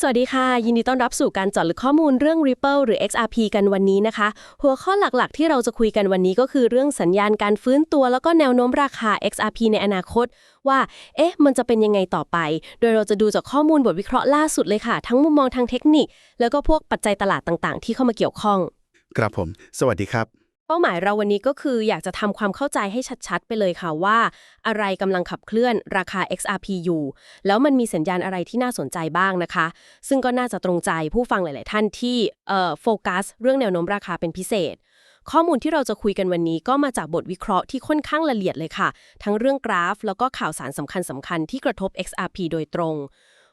สวัสดีค่ะ ยินดีต้อนรับสู่การเจาะลึกข้อมูลเรื่อง Ripple หรือ XRP กันวันนี้นะคะ หัวข้อหลักๆ ที่เราจะคุยกันวันนี้ก็คือเรื่องสัญญาณการฟื้นตัวแล้วก็แนวโน้มราคา XRP ในอนาคต ว่า เอ๊ะ มันจะเป็นยังไงต่อไป โดยเราจะดูจากข้อมูลบทวิเคราะห์ล่าสุดเลยค่ะ ทั้งมุมมองทางเทคนิค แล้วก็พวกปัจจัยตลาดต่างๆ ที่เข้ามาเกี่ยวข้อง ครับผม สวัสดีครับ เป้าหมายเราวันนี้ก็คืออยากจะทำความเข้าใจให้ชัดๆ ไปเลยค่ะว่า อะไรกำลังขับเคลื่อนราคา XRP อยู่ แล้วมันมีสัญญาณอะไรที่น่าสนใจบ้างนะคะ ซึ่งก็น่าจะตรงใจผู้ฟังหลาย ๆ ท่านที่เอ่อโฟกัสเรื่องแนวโน้มราคาเป็นพิเศษ ข้อมูลที่เราจะคุยกันวันนี้ก็มาจากบทวิเคราะห์ที่ค่อนข้างละเอียดเลยค่ะ ทั้งเรื่องกราฟ แล้วก็ข่าวสารสำคัญสำคัญๆที่กระทบ XRP โดยตรง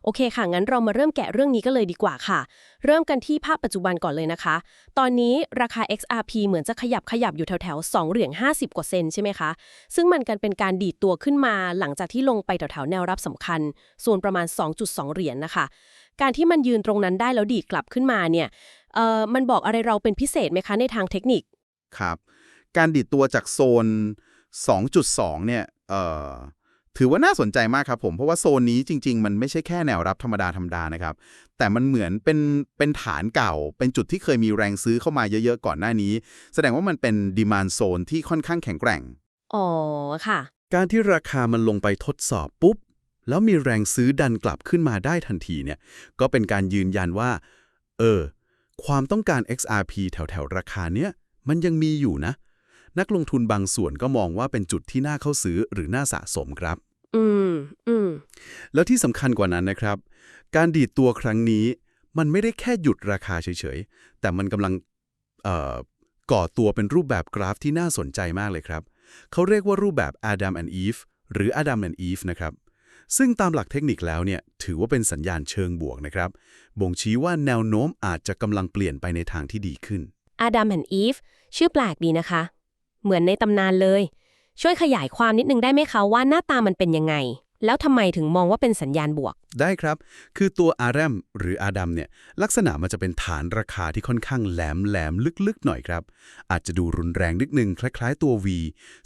โอเคค่ะ งั้นเรามาเริ่มแกะเรื่องนี้กันเลยดีกว่าค่ะ เริ่มกันที่ภาพปัจจุบันก่อนเลยนะคะ ตอนนี้ราคา XRP เหมือนจะขยับขยับอยู่แถวๆ2เหรียญ50 กว่าเซนใช่ไหมคะ ซึ่งมันกันเป็นการดีดตัวขึ้นมาหลังจากที่ลงไปแถวๆแนวรับสำคัญส่วนประมาณ 2.2 เหรียญนะคะ การที่มันยืนตรงนั้นได้แล้วดีดกลับขึ้นมาเนี่ยเอ่อมันบอกอะไรเราเป็นพิเศษไหมคะในทางเทคนิค ครับ การดิดตัวจากโซน 2.2 เนี่ยเอ่อ ถือว่าน่าสนใจมากครับผมเพราะว่าโซนนี้จริง ๆ มันไม่ใช่แค่แนวรับธรรมดาธรรมดานะครับ แต่มันเหมือนเป็นเป็นฐานเก่า เป็นจุดที่เคยมีแรงซื้อเข้ามาเยอะๆ ก่อนหน้านี้ แสดงว่ามันเป็นดีมานโซนที่ค่อนข้างแข็งแกร่ง อ๋อ ค่ะ การที่ราคามันลงไปทดสอบปุ๊บ แล้วมีแรงซื้อดันกลับขึ้นมาได้ทันทีเนี่ย ก็เป็นการยืนยันว่า เออ ความต้องการ XRP แถวๆ ราคาเนี้ยมันยังมีอยู่นะ นักลงทุนบางส่วนก็มองว่าเป็นจุดที่น่าเข้าซื้อหรือน่าสะสมครับ อืมอืมแล้วที่สำคัญกว่านั้นนะครับ การดีดตัวครั้งนี้ มันไม่ได้แค่หยุดราคาเฉยๆ แต่มันกำลังเอ่อก่อตัวเป็นรูปแบบกราฟที่น่าสนใจมากเลยครับ เขาเรียกว่ารูปแบบ Adam and Eve หรือ Adam and Eve นะครับซึ่งตามหลักเทคนิคแล้วเนี่ยถือว่าเป็นสัญญาณเชิงบวกนะครับ บ่งชี้ว่าแนวโน้มอาจจะกำลังเปลี่ยนไปในทางที่ดีขึ้น Adam and Eve ชื่อแปลกดีนะคะ เหมือนในตำนานเลย ช่วยขยายความนิดนึงได้ไหมคะว่าหน้าตามันเป็นยังไง แล้วทำไมถึงมองว่าเป็นสัญญาณบวก ได้ครับ คือตัวอารัมหรืออาดัมเนี่ย ลักษณะมันจะเป็นฐานราคาที่ค่อนข้างแหลมแหลมลึกๆ หน่อยครับ อาจจะดูรุนแรงนิดนึงคล้ายๆ ตัว V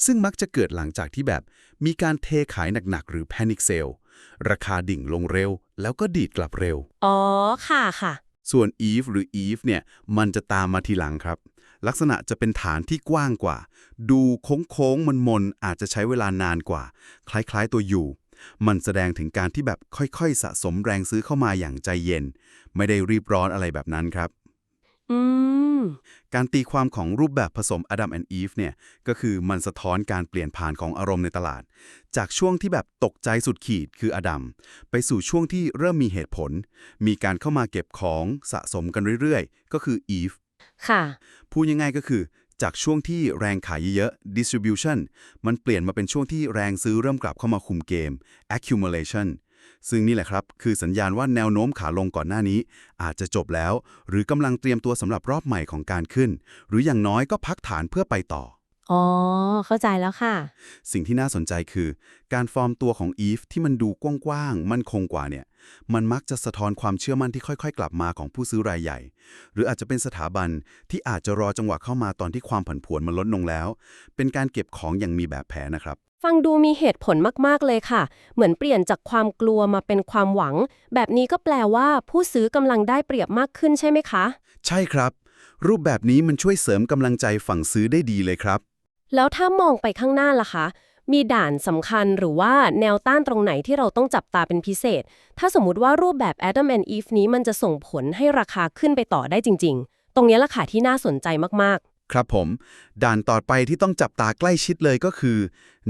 ซึ่งมักจะเกิดหลังจากที่แบบ มีการเทขายหนักๆ หรือ Panic Sale ราคาดิ่งลงเร็ว แล้วก็ดีดกลับเร็ว อ๋อ ค่ะค่ะ ส่วน Eve หรือ Eve เนี่ย มันจะตามมาทีหลังครับ ลักษณะจะเป็นฐานที่กว้างกว่า ดูโค้งๆมนๆอาจจะใช้เวลานานกว่า คล้ายๆตัว U มันแสดงถึงการที่แบบค่อยๆ สะสมแรงซื้อเข้ามาอย่างใจเย็น ไม่ได้รีบร้อนอะไรแบบนั้นครับอืมการตีความของรูปแบบผสม Adam and Eve เนี่ย ก็คือมันสะท้อนการเปลี่ยนผ่านของอารมณ์ในตลาด จากช่วงที่แบบตกใจสุดขีดคืออดัมไปสู่ช่วงที่เริ่มมีเหตุผล มีการเข้ามาเก็บของสะสมกันเรื่อยๆ ก็คือ Eve ค่ะ พูดง่ายๆก็คือ จากช่วงที่แรงขายเยอะ distribution มันเปลี่ยนมาเป็นช่วงที่แรงซื้อเริ่มกลับเข้ามาคุมเกม accumulation ซึ่งนี่แหละครับ คือสัญญาณว่าแนวโน้มขาลงก่อนหน้านี้ อาจจะจบแล้ว หรือกำลังเตรียมตัวสำหรับรอบใหม่ของการขึ้น หรืออย่างน้อยก็พักฐานเพื่อไปต่อ อ๋อ เข้าใจแล้วค่ะ สิ่งที่น่าสนใจคือ การฟอร์มตัวของ Eve ที่มันดูกว้างๆ มั่นคงกว่าเนี่ย มันมักจะสะท้อนความเชื่อมั่นที่ค่อยๆ กลับมาของผู้ซื้อรายใหญ่ หรืออาจจะเป็นสถาบันที่อาจจะรอจังหวะเข้ามาตอนที่ความผันผวนมันลดลงแล้ว เป็นการเก็บของอย่างมีแบบแผนนะครับ ฟังดูมีเหตุผลมากๆเลยค่ะ เหมือนเปลี่ยนจากความกลัวมาเป็นความหวัง แบบนี้ก็แปลว่าผู้ซื้อกำลังได้เปรียบมากขึ้นใช่ไหมคะ ใช่ครับ รูปแบบนี้มันช่วยเสริมกำลังใจฝั่งซื้อได้ดีเลยครับ แล้วถ้ามองไปข้างหน้าล่ะคะ มีด่านสำคัญหรือว่าแนวต้านตรงไหนที่เราต้องจับตาเป็นพิเศษ ถ้าสมมติว่ารูปแบบ Adam and Eve นี้มันจะส่งผลให้ราคาขึ้นไปต่อได้จริง ๆ ตรงนี้ล่ะค่ะที่น่าสนใจมากๆครับผม ด่านต่อไปที่ต้องจับตาใกล้ชิดเลยก็คือ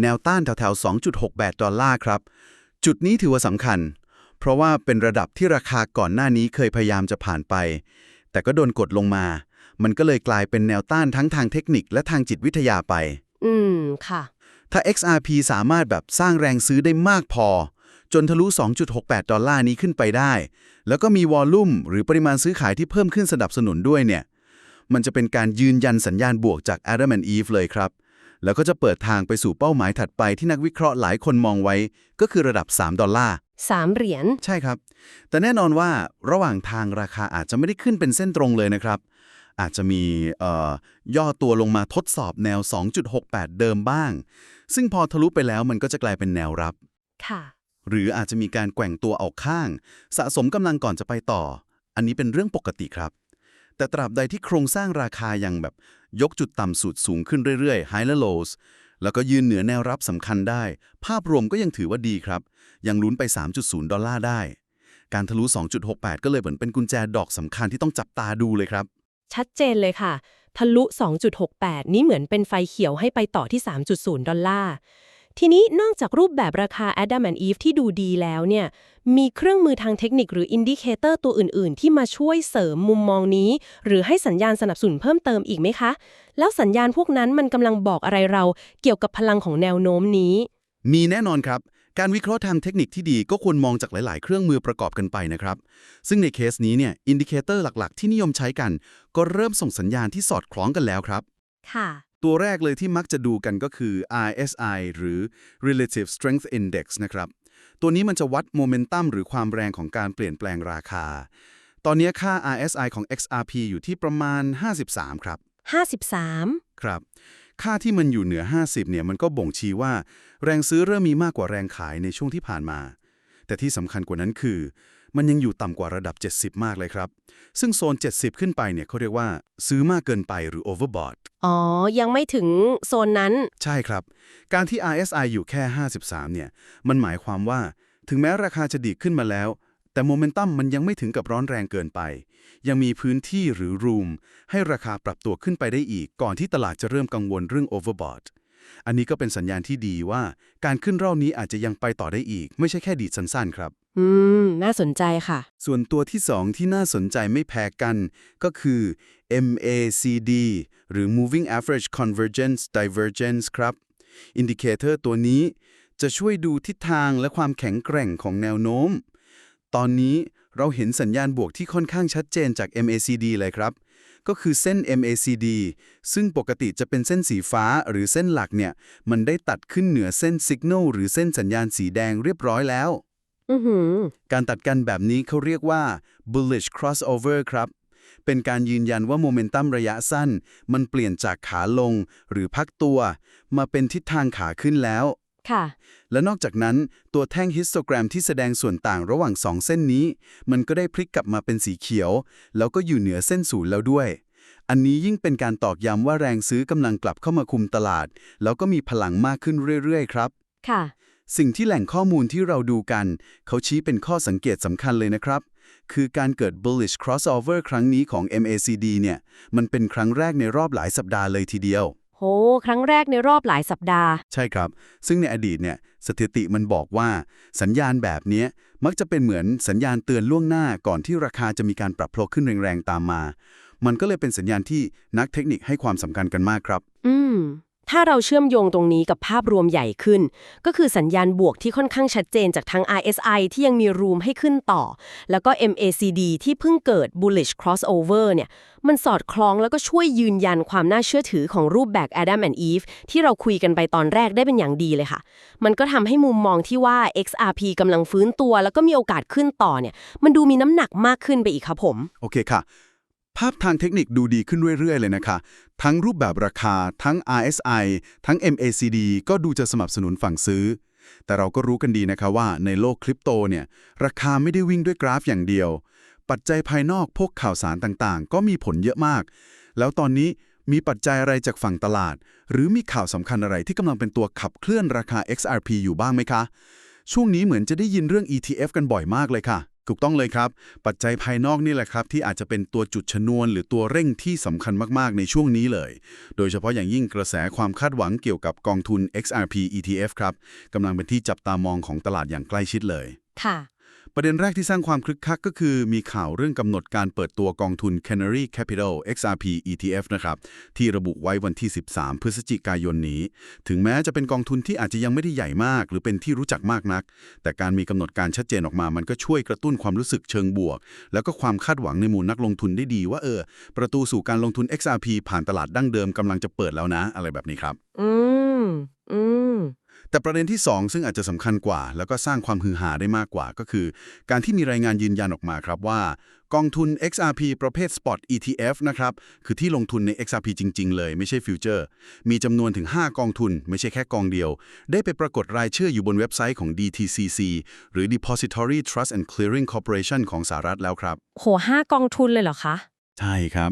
แนวต้านแถวๆ 2.68 ดอลลาร์ครับ จุดนี้ถือว่าสำคัญ เพราะว่าเป็นระดับที่ราคาก่อนหน้านี้เคยพยายามจะผ่านไป แต่ก็โดนกดลงมา มันก็เลยกลายเป็นแนวต้านทั้งทางเทคนิคและทางจิตวิทยาไปๆอืม ค่ะ ถ้า XRP สามารถแบบสร้างแรงซื้อได้มากพอ จนทะลุ 2.68 ดอลลาร์นี้ขึ้นไปได้ แล้วก็มีวอลลุ่มหรือปริมาณซื้อขายที่เพิ่มขึ้นสนับสนุนด้วยเนี่ย มันจะเป็นการยืนยันสัญญาณบวกจาก Adam and Eve เลยครับ แล้วก็จะเปิดทางไปสู่เป้าหมายถัดไปที่นักวิเคราะห์หลายคนมองไว้ ก็คือระดับ 3 ดอลลาร์3เหรียญ ใช่ครับ แต่แน่นอนว่าระหว่างทางราคาอาจจะไม่ได้ขึ้นเป็นเส้นตรงเลยนะครับ อาจจะมีเอ่อย่อตัวลงมาทดสอบแนว 2.68 เดิมบ้าง ซึ่งพอทะลุไปแล้วมันก็จะกลายเป็นแนวรับ ค่ะ หรืออาจจะมีการแกว่งตัวออกข้าง สะสมกำลังก่อนจะไปต่อ อันนี้เป็นเรื่องปกติครับ แต่ตราบใดที่โครงสร้างราคายังแบบยกจุดต่ำสุดสูงขึ้นเรื่อยๆ high และ lows แล้วก็ยืนเหนือแนวรับสำคัญได้ ภาพรวมก็ยังถือว่าดีครับ ยังลุ้นไป 3.0 ดอลลาร์ได้ การทะลุ 2.68 ก็เลยเหมือนเป็นกุญแจดอกสำคัญที่ต้องจับตาดูเลยครับ ชัดเจนเลยค่ะ ทะลุ 2.68 นี้เหมือนเป็นไฟเขียวให้ไปต่อที่ 3.0 ดอลลาร์ ทีนี้นอกจากรูปแบบราคา Adam and Eve ที่ดูดีแล้วเนี่ย มีเครื่องมือทางเทคนิคหรืออินดิเคเตอร์ตัวอื่น ๆ ที่มาช่วยเสริมมุมมองนี้ หรือให้สัญญาณสนับสนุนเพิ่มเติมอีกไหมคะ แล้วสัญญาณพวกนั้นมันกำลังบอกอะไรเราเกี่ยวกับพลังของแนวโน้มนี้ มีแน่นอนครับ การวิเคราะห์ทางเทคนิคที่ดีก็ควรมองจากหลาย ๆ เครื่องมือประกอบกันไปนะครับ ซึ่งในเคสนี้เนี่ยอินดิเคเตอร์หลัก ๆ ที่นิยมใช้กัน ก็เริ่มส่งสัญญาณที่สอดคล้องกันแล้วครับ ค่ะ ตัวแรกเลยที่มักจะดูกันก็คือ RSI หรือ Relative Strength Index นะครับ ตัวนี้มันจะวัดโมเมนตัมหรือความแรงของการเปลี่ยนแปลงราคา ตอนนี้ค่า RSI ของ XRP อยู่ที่ประมาณ 53 ครับ 53 ครับ ค่าที่มันอยู่เหนือ 50เนี่ยมันก็บ่งชี้ว่า แรงซื้อเริ่มมีมากกว่าแรงขายในช่วงที่ผ่านมา แต่ที่สำคัญกว่านั้นคือ มันยังอยู่ต่ำกว่าระดับ 70 มากเลยครับ ซึ่งโซน 70 ขึ้นไปเนี่ยเขาเรียกว่า ซื้อมากเกินไปหรือ overbought อ๋อ ยังไม่ถึงโซนนั้น ใช่ครับ การที่ RSI อยู่แค่ 53 เนี่ย มันหมายความว่า ถึงแม้ราคาจะดีขึ้นมาแล้ว แต่โมเมนตัมมันยังไม่ถึงกับร้อนแรงเกินไป ยังมีพื้นที่หรือ room ให้ราคาปรับตัวขึ้นไปได้อีก ก่อนที่ตลาดจะเริ่มกังวลเรื่อง overbought อันนี้ก็เป็นสัญญาณที่ดีว่าการขึ้นรอบนี้อาจจะยังไปต่อได้อีก ไม่ใช่แค่ดีดสั้นๆครับ อืม น่าสนใจค่ะ ส่วนตัวที่ 2 ที่น่าสนใจไม่แพ้กัน ก็คือ MACD หรือ Moving Average Convergence Divergence ครับอินดิเคเตอร์ตัวนี้จะช่วยดูทิศทางและความแข็งแกร่งของแนวโน้ม ตอนนี้เราเห็นสัญญาณบวกที่ค่อนข้างชัดเจนจาก MACD เลยครับ ก็คือเส้น MACD ซึ่งปกติจะเป็นเส้นสีฟ้าหรือเส้นหลักเนี่ย มันได้ตัดขึ้นเหนือเส้น Signal หรือเส้นสัญญาณสีแดงเรียบร้อยแล้วอือหือการตัดกันแบบนี้เขาเรียกว่า bullish crossover ครับ เป็นการยืนยันว่าโมเมนตัมระยะสั้น มันเปลี่ยนจากขาลงหรือพักตัว มาเป็นทิศทางขาขึ้นแล้ว ค่ะ และนอกจากนั้นตัวแท่งฮิสโตแกรมที่แสดงส่วนต่างระหว่างสองเส้นนี้ มันก็ได้พลิกกลับมาเป็นสีเขียว แล้วก็อยู่เหนือเส้นศูนย์แล้วด้วย อันนี้ยิ่งเป็นการตอกย้ำว่าแรงซื้อกำลังกลับเข้ามาคุมตลาด แล้วก็มีพลังมากขึ้นเรื่อยๆ ครับ ค่ะ สิ่งที่แหล่งข้อมูลที่เราดูกัน เขาชี้เป็นข้อสังเกตสำคัญเลยนะครับคือการเกิด bullish crossover ครั้งนี้ของ MACD เนี่ย มันเป็นครั้งแรกในรอบหลายสัปดาห์เลยทีเดียว โหครั้งแรกในรอบหลายสัปดาห์ ใช่ครับ ซึ่งในอดีตเนี่ยสถิติมันบอกว่า สัญญาณแบบเนี้ยมักจะเป็นเหมือนสัญญาณเตือนล่วงหน้าก่อนที่ราคาจะมีการปรับโผล่ขึ้นแรงๆตามมา มันก็เลยเป็นสัญญาณที่นักเทคนิคให้ความสำคัญกันมากครับ อืม ถ้าเราเชื่อมโยงตรงนี้กับภาพรวมใหญ่ขึ้น ก็คือสัญญาณบวกที่ค่อนข้างชัดเจนจากทั้ง RSI ที่ยังมีรูมให้ขึ้นต่อ แล้วก็ MACD ที่เพิ่งเกิด bullish crossover เนี่ย มันสอดคล้องแล้วก็ช่วยยืนยันความน่าเชื่อถือของรูปแบบ Adam and Eve ที่เราคุยกันไปตอนแรกได้เป็นอย่างดีเลยค่ะ มันก็ทำให้มุมมองที่ว่า XRP กำลังฟื้นตัว แล้วก็มีโอกาสขึ้นต่อเนี่ย มันดูมีน้ำหนักมากขึ้นไปอีกครับผม โอเคค่ะ ภาพทางเทคนิคดูดีขึ้นเรื่อย ๆ เลยนะคะ ทั้งรูปแบบราคา ทั้ง RSI ทั้ง MACD ก็ดูจะสนับสนุนฝั่งซื้อ แต่เราก็รู้กันดีนะคะว่าในโลกคริปโตเนี่ย ราคาไม่ได้วิ่งด้วยกราฟอย่างเดียว ปัจจัยภายนอกพวกข่าวสารต่างๆ ก็มีผลเยอะมาก แล้วตอนนี้มีปัจจัยอะไรจากฝั่งตลาด หรือมีข่าวสำคัญอะไรที่กำลังเป็นตัวขับเคลื่อนราคา XRP อยู่บ้างไหมคะ ช่วงนี้เหมือนจะได้ยินเรื่อง ETF กันบ่อยมากเลยค่ะ ถูกต้องเลยครับ ปัจจัยภายนอกนี่แหละครับ ที่อาจจะเป็นตัวจุดชนวน หรือตัวเร่งที่สำคัญมาก ๆ ในช่วงนี้เลย โดยเฉพาะอย่างยิ่งกระแสความคาดหวังเกี่ยวกับกองทุน XRP ETF ครับกำลังเป็นที่จับตามองของตลาดอย่างใกล้ชิดเลย ค่ะ ประเด็นแรกที่สร้างความคึกคักก็คือมีข่าวเรื่องกำหนดการเปิดตัวกองทุน Canary Capital XRP ETF นะครับที่ระบุไว้วันที่ 13 พฤศจิกายนนี้ ถึงแม้จะเป็นกองทุนที่อาจจะยังไม่ได้ใหญ่มาก หรือเป็นที่รู้จักมากนัก แต่การมีกำหนดการชัดเจนออกมา มันก็ช่วยกระตุ้นความรู้สึกเชิงบวก แล้วก็ความคาดหวังในหมู่นักลงทุนได้ดีว่าเออ ประตูสู่การลงทุน XRP ผ่านตลาดดั้งเดิมกำลังจะเปิดแล้วนะ อะไรแบบนี้ครับ อืม อืม แต่แต่ประเด็นที่ 2 ซึ่งอาจจะสำคัญกว่า แล้วก็สร้างความฮือฮาได้มากกว่า ก็คือ การที่มีรายงานยืนยันออกมาครับว่า กองทุน XRP ประเภท Spot ETF นะครับ คือที่ลงทุนใน XRP จริง ๆ เลยไม่ใช่ฟิวเจอร์ มีจำนวนถึง 5 กองทุน ไม่ใช่แค่กองเดียว ได้ไปปรากฏรายชื่ออยู่บนเว็บไซต์ของ DTCC หรือ Depository Trust and Clearing Corporation ของสหรัฐแล้วครับ โหห้ากองทุนเลยเหรอคะ ใช่ครับ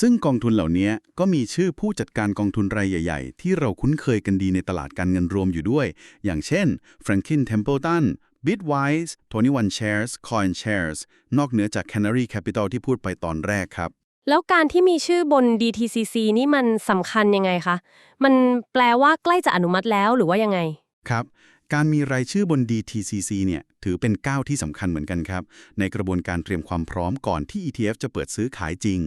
ซึ่งกองทุนเหล่านี้ก็มีชื่อผู้จัดการกองทุนรายใหญ่ ๆ ที่เราคุ้นเคยกันดีในตลาดการเงินรวมอยู่ด้วย อย่างเช่น Franklin Templeton Bitwise 21 Shares Coin Shares นอกเหนือจาก Canary Capital ที่พูดไปตอนแรกครับ แล้วการที่มีชื่อบน DTCC นี่มันสำคัญยังไงคะ มันแปลว่าใกล้จะอนุมัติแล้วหรือว่ายังไง ครับ การมีรายชื่อบน DTCC เนี่ยถือเป็นก้าวที่สำคัญเหมือนกันครับ ในกระบวนการเตรียมความพร้อมก่อนที่ ETF จะเปิดซื้อขายจริง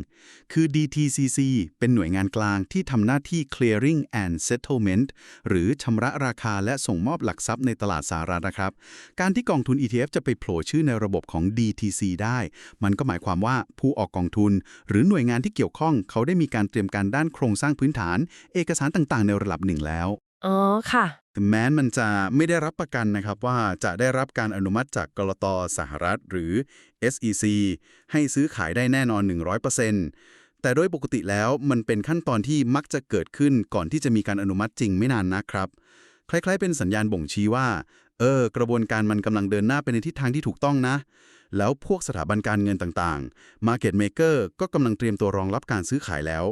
คือ DTCC เป็นหน่วยงานกลางที่ทำหน้าที่ clearing and settlement หรือชำระราคาและส่งมอบหลักทรัพย์ในตลาดสหรัฐนะครับ การที่กองทุน ETF จะไปโผล่ชื่อในระบบของ DTC ได้ มันก็หมายความว่าผู้ออกกองทุน หรือหน่วยงานที่เกี่ยวข้อง เขาได้มีการเตรียมการด้านโครงสร้างพื้นฐาน เอกสารต่างๆ ในระดับหนึ่งแล้ว อ๋อค่ะแต่แม้มันจะไม่ได้รับประกันนะครับว่าจะได้รับการอนุมัติจากกรตสหรัฐหรือ SEC ให้ซื้อขายได้แน่นอน 100%แต่โดยปกติแล้วมันเป็นขั้นตอนที่มักจะเกิดขึ้นก่อนที่จะมีการอนุมัติจริงไม่นานนะครับ คล้ายๆ เป็นสัญญาณบ่งชี้ว่า เออ กระบวนการมันกำลังเดินหน้าไปในทิศทางที่ถูกต้องนะ แล้วพวกสถาบันการเงินต่างๆ Market Maker ก็กำลังเตรียมตัวรองรับการซื้อขายแล้ว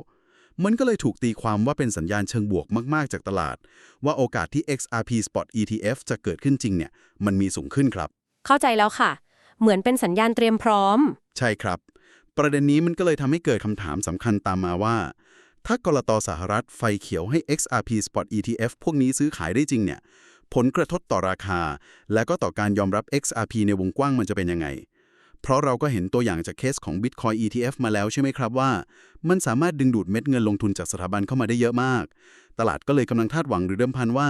มันก็เลยถูกตีความว่าเป็นสัญญาณเชิงบวกมาก ๆ จากตลาด ว่าโอกาสที่ XRP Spot ETF จะเกิดขึ้นจริงเนี่ย มันมีสูงขึ้นครับ เข้าใจแล้วค่ะ เหมือนเป็นสัญญาณเตรียมพร้อม ใช่ครับ ประเด็นนี้มันก็เลยทำให้เกิดคำถามสำคัญตามมาว่า ถ้ากรตสหรัฐไฟเขียวให้ XRP Spot ETF พวกนี้ซื้อขายได้จริงเนี่ย ผลกระทบต่อราคา และก็ต่อการยอมรับ XRP ในวงกว้างมันจะเป็นยังไง เพราะเราก็เห็นตัวอย่างจากเคสของ Bitcoin ETF มาแล้วใช่ไหมครับว่า มันสามารถดึงดูดเม็ดเงินลงทุนจากสถาบันเข้ามาได้เยอะมาก ตลาดก็เลยกำลังคาดหวังหรือเดิมพันว่า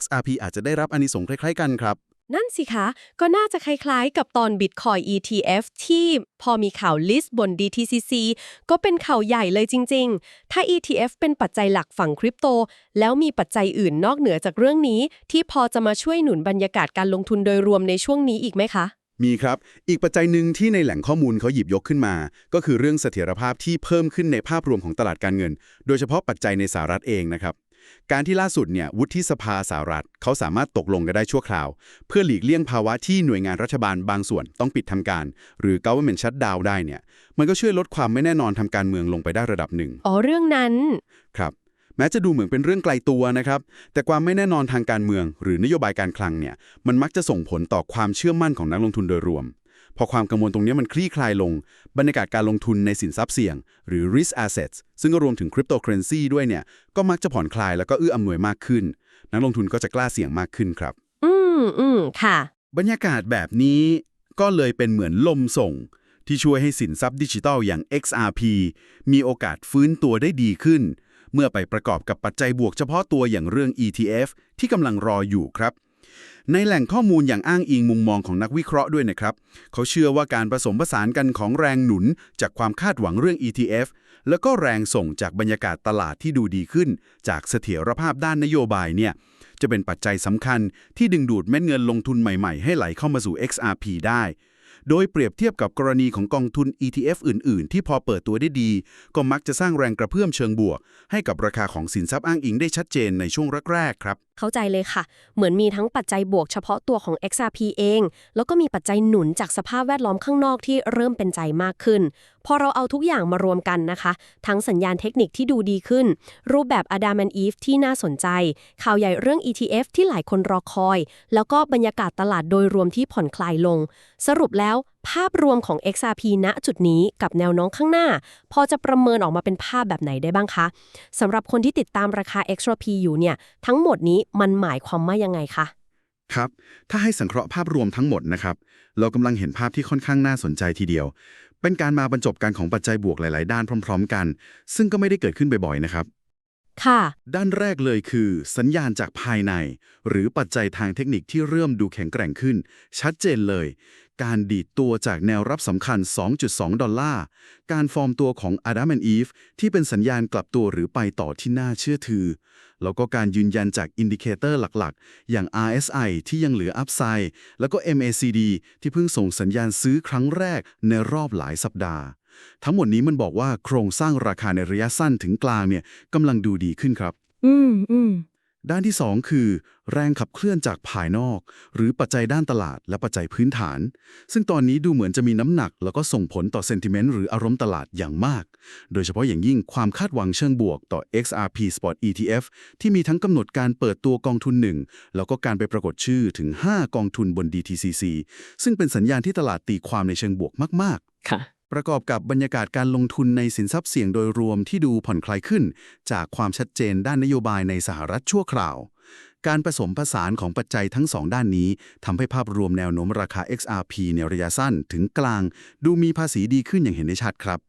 XRP อาจจะได้รับอานิสงส์คล้ายๆกันครับ นั่นสิคะ ก็น่าจะคล้ายๆ กับตอน Bitcoin ETF ที่พอมีข่าวลิสต์บน DTCC ก็เป็นข่าวใหญ่เลยจริง ๆ ถ้า ETF เป็นปัจจัยหลักฝั่งคริปโต แล้วมีปัจจัยอื่นนอกเหนือจากเรื่องนี้ ที่พอจะมาช่วยหนุนบรรยากาศการลงทุนโดยรวมในช่วงนี้อีกไหมคะ มีครับ อีกปัจจัยหนึ่งที่ในแหล่งข้อมูลเขาหยิบยกขึ้นมา ก็คือเรื่องเสถียรภาพที่เพิ่มขึ้นในภาพรวมของตลาดการเงิน โดยเฉพาะปัจจัยในสหรัฐเองนะครับการที่ล่าสุดเนี่ยวุฒิสภาสหรัฐเขาสามารถตกลงกันได้ชั่วคราว เพื่อหลีกเลี่ยงภาวะที่หน่วยงานรัฐบาลบางส่วนต้องปิดทำการ หรือ government shutdown ได้เนี่ยมันก็ช่วยลดความไม่แน่นอนทางการเมืองลงไปได้ระดับหนึ่งอ๋อเรื่องนั้นครับ แม้จะดูเหมือนเป็นเรื่องไกลตัวนะครับ แต่ความไม่แน่นอนทางการเมือง หรือนโยบายการคลังเนี่ย มันมักจะส่งผลต่อความเชื่อมั่นของนักลงทุนโดยรวม พอความกังวลตรงนี้มันคลี่คลายลง บรรยากาศการลงทุนในสินทรัพย์เสี่ยง หรือ risk assets ซึ่งก็รวมถึง cryptocurrency ด้วยเนี่ย ก็มักจะผ่อนคลายแล้วก็เอื้ออำนวยมากขึ้น นักลงทุนก็จะกล้าเสี่ยงมากขึ้นครับ อืมอืมค่ะ บรรยากาศแบบนี้ก็เลยเป็นเหมือนลมส่งที่ช่วยให้สินทรัพย์ดิจิทัลอย่าง XRP มีโอกาสฟื้นตัวได้ดีขึ้น เมื่อไปประกอบกับปัจจัยบวกเฉพาะตัวอย่างเรื่อง ETF ที่กำลังรออยู่ครับในแหล่งข้อมูลอย่างอ้างอิงมุมมองของนักวิเคราะห์ด้วยนะครับ เขาเชื่อว่าการผสมผสานกันของแรงหนุนจากความคาดหวังเรื่อง ETF แล้วก็แรงส่งจากบรรยากาศตลาดที่ดูดีขึ้น จากเสถียรภาพด้านนโยบายเนี่ย จะเป็นปัจจัยสำคัญที่ดึงดูดเม็ดเงินลงทุนใหม่ๆ ให้ไหลเข้ามาสู่ XRP ได้ โดยเปรียบเทียบกับกรณีของกองทุน ETF อื่น ๆ ที่พอเปิดตัวได้ดี ก็มักจะสร้างแรงกระเพื่อมเชิงบวก ให้กับราคาของสินทรัพย์อ้างอิงได้ชัดเจนในช่วงแรก ๆ ครับเข้าใจเลยค่ะ เหมือนมีทั้งปัจจัยบวกเฉพาะตัวของ XRP เอง แล้วก็มีปัจจัยหนุนจากสภาพแวดล้อมข้างนอกที่เริ่มเป็นใจมากขึ้น พอเราเอาทุกอย่างมารวมกันนะคะ ทั้งสัญญาณเทคนิคที่ดูดีขึ้น รูปแบบ Adam and Eve ที่น่าสนใจ ข่าวใหญ่เรื่อง ETF ที่หลายคนรอคอย แล้วก็บรรยากาศตลาดโดยรวมที่ผ่อนคลายลง สรุปแล้ว ภาพรวมของ XRP ณจุดนี้กับแนวโน้มข้างหน้า พอจะประเมินออกมาเป็นภาพแบบไหนได้บ้างคะสำหรับคนที่ติดตามราคา XRP อยู่เนี่ย ทั้งหมดนี้มันหมายความว่ายังไงคะครับ ถ้าให้สังเคราะห์ภาพรวมทั้งหมดนะครับ เรากำลังเห็นภาพที่ค่อนข้างน่าสนใจทีเดียว เป็นการมาบรรจบกันของปัจจัยบวกหลาย ๆ ด้านพร้อม ๆ กัน ซึ่งก็ไม่ได้เกิดขึ้นบ่อย ๆ นะครับ ค่ะ ด้านแรกเลยคือ สัญญาณจากภายใน หรือปัจจัยทางเทคนิคที่เริ่มดูแข็งแกร่งขึ้น ชัดเจนเลย การดีดตัวจากแนวรับสำคัญ 2.2 ดอลลาร์ การฟอร์มตัวของ Adam and Eve ที่เป็นสัญญาณกลับตัวหรือไปต่อที่น่าเชื่อถือ แล้วก็การยืนยันจากอินดิเคเตอร์หลักๆ อย่าง RSI ที่ยังเหลืออัพไซด์แล้วก็ MACD ที่เพิ่งส่งสัญญาณซื้อครั้งแรกในรอบหลายสัปดาห์ ทั้งหมดนี้มันบอกว่าโครงสร้างราคาในระยะสั้นถึงกลางเนี่ยกำลังดูดีขึ้นครับ อืมอืม ด้านที่ 2 คือ แรงขับเคลื่อนจากภายนอก หรือปัจจัยด้านตลาดและปัจจัยพื้นฐาน ซึ่งตอนนี้ดูเหมือนจะมีน้ำหนัก แล้วก็ส่งผลต่อเซนติเมนต์หรืออารมณ์ตลาดอย่างมาก โดยเฉพาะอย่างยิ่งความคาดหวังเชิงบวกต่อ XRP Spot ETF ที่มีทั้งกำหนดการเปิดตัวกองทุนหนึ่งแล้วก็การไปปรากฏชื่อถึง 5 กองทุนบน DTCC ซึ่งเป็นสัญญาณที่ตลาดตีความในเชิงบวกมากๆ ค่ะ ประกอบกับบรรยากาศการลงทุนในสินทรัพย์เสี่ยงโดยรวมที่ดูผ่อนคลายขึ้น จากความชัดเจนด้านนโยบายในสหรัฐชั่วคราว การผสมผสานของปัจจัยทั้งสองด้านนี้ทำให้ภาพรวมแนวโน้มราคา XRP ในระยะสั้นถึงกลาง ดูมีภาษีดีขึ้นอย่างเห็นได้ชัดครับ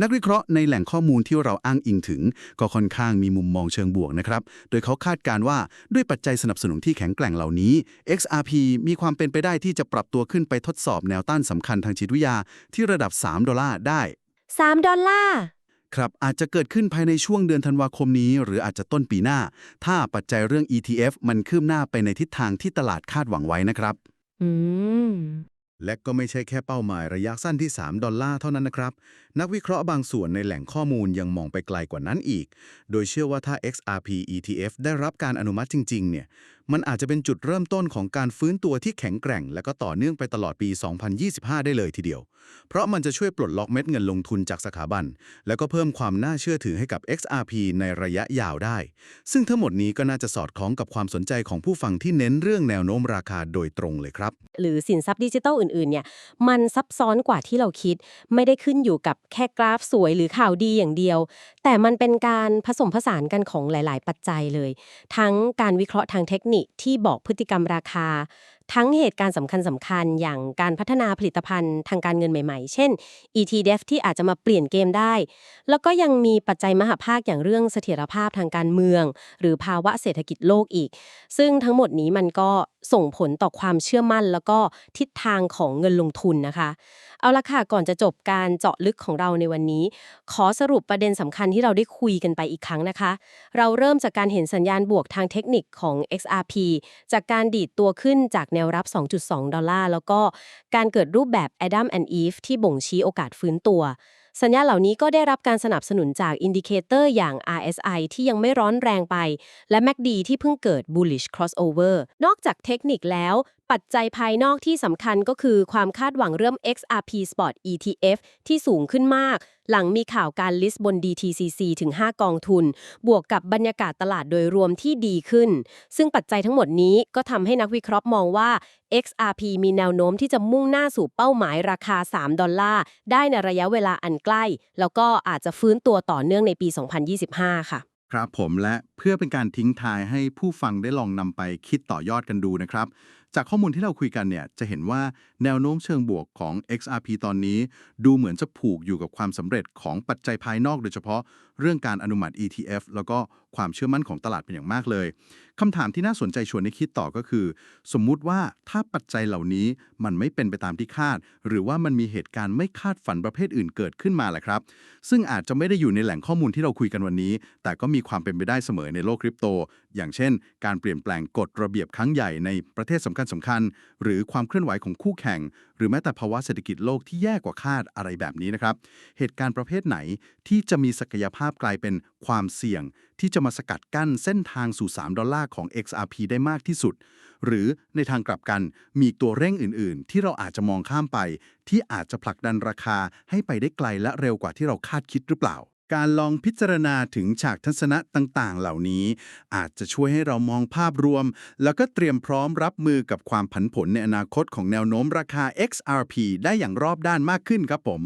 นักวิเคราะห์ในแหล่งข้อมูลที่เราอ้างอิงถึง ก็ค่อนข้างมีมุมมองเชิงบวกนะครับ โดยเขาคาดการณ์ว่าด้วยปัจจัยสนับสนุนที่แข็งแกร่งเหล่านี้ XRP มีความเป็นไปได้ที่จะปรับตัวขึ้นไปทดสอบแนวต้านสำคัญทางจิตวิทยาที่ระดับ 3 ดอลลาร์ได้ 3 ดอลลาร์ครับอาจจะเกิดขึ้นภายในช่วงเดือนธันวาคมนี้ หรืออาจจะต้นปีหน้า ถ้าปัจจัยเรื่อง ETF มันคืบหน้าไปในทิศทางที่ตลาดคาดหวังไว้นะครับอืมและก็ไม่ใช่แค่เป้าหมายระยะสั้นที่ 3 ดอลลาร์เท่านั้นนะครับ นักวิเคราะห์บางส่วนในแหล่งข้อมูลยังมองไปไกลกว่านั้นอีก โดยเชื่อว่าถ้า XRP ETF ได้รับการอนุมัติจริง ๆ เนี่ย มันอาจจะเป็นจุดเริ่มต้นของการฟื้นตัวที่แข็งแกร่ง และก็ต่อเนื่องไปตลอดปี 2025 ได้เลยทีเดียว เพราะมันจะช่วยปลดล็อกเม็ดเงินลงทุนจากสถาบัน แล้วก็เพิ่มความน่าเชื่อถือให้กับ XRP ในระยะยาวได้ ซึ่งทั้งหมดนี้ก็น่าจะสอดคล้องกับความสนใจของผู้ฟังที่เน้นเรื่องแนวโน้มราคาโดยตรงเลยครับ หรือสินทรัพย์ดิจิทัลอื่นๆ เนี่ย มันซับซ้อนกว่าที่เราคิด ไม่ได้ขึ้นอยู่กับแค่กราฟสวยหรือข่าวดีอย่างเดียว แต่มันเป็นการผสมผสานกันของหลาย ๆ ปัจจัยเลย ทั้งการวิเคราะห์ทางเทคนิคที่บอกพฤติกรรมราคาทั้งเหตุการณ์สำคัญสำคัญๆอย่างการพัฒนาผลิตภัณฑ์ทางการเงินใหม่ๆ เช่น ETF ที่อาจจะมาเปลี่ยนเกมได้ แล้วก็ยังมีปัจจัยมหาภาคอย่างเรื่องเสถียรภาพทางการเมือง หรือภาวะเศรษฐกิจโลกอีก ซึ่งทั้งหมดนี้มันก็ส่งผลต่อความเชื่อมั่น แล้วก็ทิศทางของเงินลงทุนนะคะ เอาละค่ะก่อนจะจบการเจาะลึกของเราในวันนี้ ขอสรุปประเด็นสำคัญที่เราได้คุยกันไปอีกครั้งนะคะ เราเริ่มจากการเห็นสัญญาณบวกทางเทคนิคของ XRP จากการดีดตัวขึ้นจากแนวรับ 2.2 ดอลลาร์ แล้วก็การเกิดรูปแบบ Adam and Eve ที่บ่งชี้โอกาสฟื้นตัว สัญญาเหล่านี้ก็ได้รับการสนับสนุนจากอินดิเคเตอร์อย่าง RSI ที่ยังไม่ร้อนแรงไป และ MACD ที่เพิ่งเกิด bullish crossover นอกจากเทคนิคแล้วปัจจัยภายนอกที่สำคัญก็คือความคาดหวังเรื่อง XRP Spot ETF ที่สูงขึ้นมาก หลังมีข่าวการลิสต์บน DTCC ถึง 5 กองทุน บวกกับบรรยากาศตลาดโดยรวมที่ดีขึ้น ซึ่งปัจจัยทั้งหมดนี้ก็ทำให้นักวิเคราะห์มองว่า XRP มีแนวโน้มที่จะมุ่งหน้าสู่เป้าหมายราคา 3 ดอลลาร์ ได้ในระยะเวลาอันใกล้ แล้วก็อาจจะฟื้นตัวต่อเนื่องในปี 2025 ค่ะครับผมและเพื่อเป็นการทิ้งทายให้ผู้ฟังได้ลองนำไปคิดต่อยอดกันดูนะครับ จากข้อมูลที่เราคุยกันเนี่ยจะเห็นว่าแนวโน้มเชิงบวกของ XRP ตอนนี้ ดูเหมือนจะผูกอยู่กับความสำเร็จของปัจจัยภายนอกโดยเฉพาะเรื่องการอนุมัติ ETF แล้วก็ความเชื่อมั่นของตลาดเป็นอย่างมากเลยคำถามที่น่าสนใจชวนให้คิดต่อก็คือ สมมุติว่าถ้าปัจจัยเหล่านี้มันไม่เป็นไปตามที่คาด หรือว่ามันมีเหตุการณ์ไม่คาดฝันประเภทอื่นเกิดขึ้นมาแหละครับ ซึ่งอาจจะไม่ได้อยู่ในแหล่งข้อมูลที่เราคุยกันวันนี้ แต่ก็มีความเป็นไปได้เสมอในโลกคริปโต อย่างเช่น การเปลี่ยนแปลงกฎระเบียบครั้งใหญ่ในประเทศสำคัญสำคัญๆหรือความเคลื่อนไหวของคู่แข่ง หรือแม้แต่ภาวะเศรษฐกิจโลกที่แย่กว่าคาดอะไรแบบนี้นะครับเหตุการณ์ประเภทไหนที่จะมีศักยภาพกลายเป็นความเสี่ยงที่จะมาสกัดกั้นเส้นทางสู่ 3 ดอลลาร์ของ XRP ได้มากที่สุด หรือในทางกลับกันมีตัวเร่งอื่น ๆ ที่เราอาจจะมองข้ามไป ที่อาจจะผลักดันราคาให้ไปได้ไกลและเร็วกว่าที่เราคาดคิดหรือเปล่า การลองพิจารณาถึงฉากทัศนะต่างๆ เหล่านี้ อาจจะช่วยให้เรามองภาพรวม แล้วก็เตรียมพร้อมรับมือกับความผันผวนในอนาคตของแนวโน้มราคา XRP ได้อย่างรอบด้านมากขึ้นครับผม